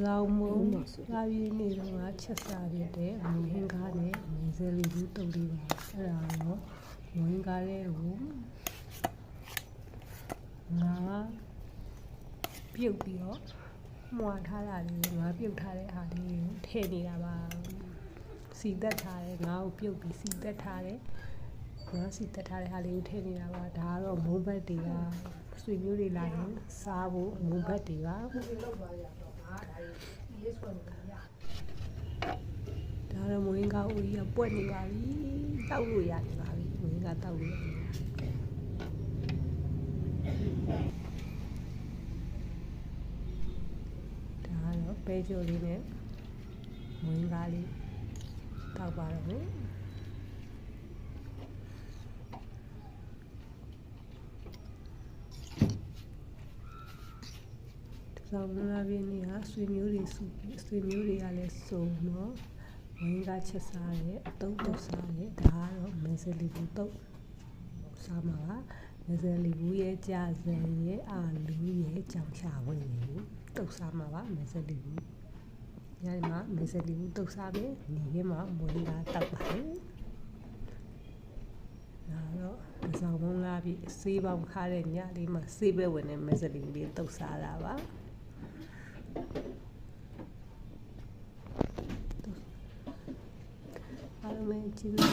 လောင်မုံလာပြီးနေတော့ကချက်စားရတဲ့မင်းဟင်းကားနဲ့မင်းစဲလေးဘူးတုပ်လေးပါအဲ့ဒါတော့မင်းကားလေးကိုငါပြုတ်ပြီးတော့မွာထားတာလေးငါပြုတ်ထားတဲ့အားလေးကိုထည့်နေတာပါစီသက်ထားတယ်ငါ့ကိုပြုတ်ပြီးစီသက်ထားတယ်ငါစီသက်ထားတဲ့အားလေးကိုထည့်နေတာပါဒါကတော့မုံဘက်တွေက ဆွေမျိုးတွေလာရင်စားဖို့မုံဘက်တွေကဒါတော့မွေးကားဦးကြီးကပွက်နေပါပြီတောက်လို့ရနေပါပြီမွေးကားတောက်လို့ရနေပါပြီဒါကတော့ပဲကြိုလေးနဲ့မွေးကားလေးတောက်ပါတော့ ဆောင်းလာပြင်းနေဟာဆွေမျိုးတွေစုဆွေမျိုးတွေကလည်းစုံတော့ဝင်းကချက်စားတယ်အတုံးတုပ်စားတယ်ဒါကတော့မစလီဘူးတုပ်စားမှာပါမစလီဘူးရဲ့ကြာစံရဲ့အာလူရဲ့ကြောင်ချဝင်ကိုတုပ်စားမှာပါမစလီဘူးညနေမှာမစလီဘူးတုပ်စားမယ်နေရဲမှာမွေးတာတောက်ပါတယ်ဒါတော့ဒီဆောင်မုံလာပြီးစေးပေါင်းခါတဲ့ညလေးမှာစေးပဲဝင်တဲ့မစလီဘူးလေးတုပ်စားတာပါ အားလုံးပဲကျေးဇူး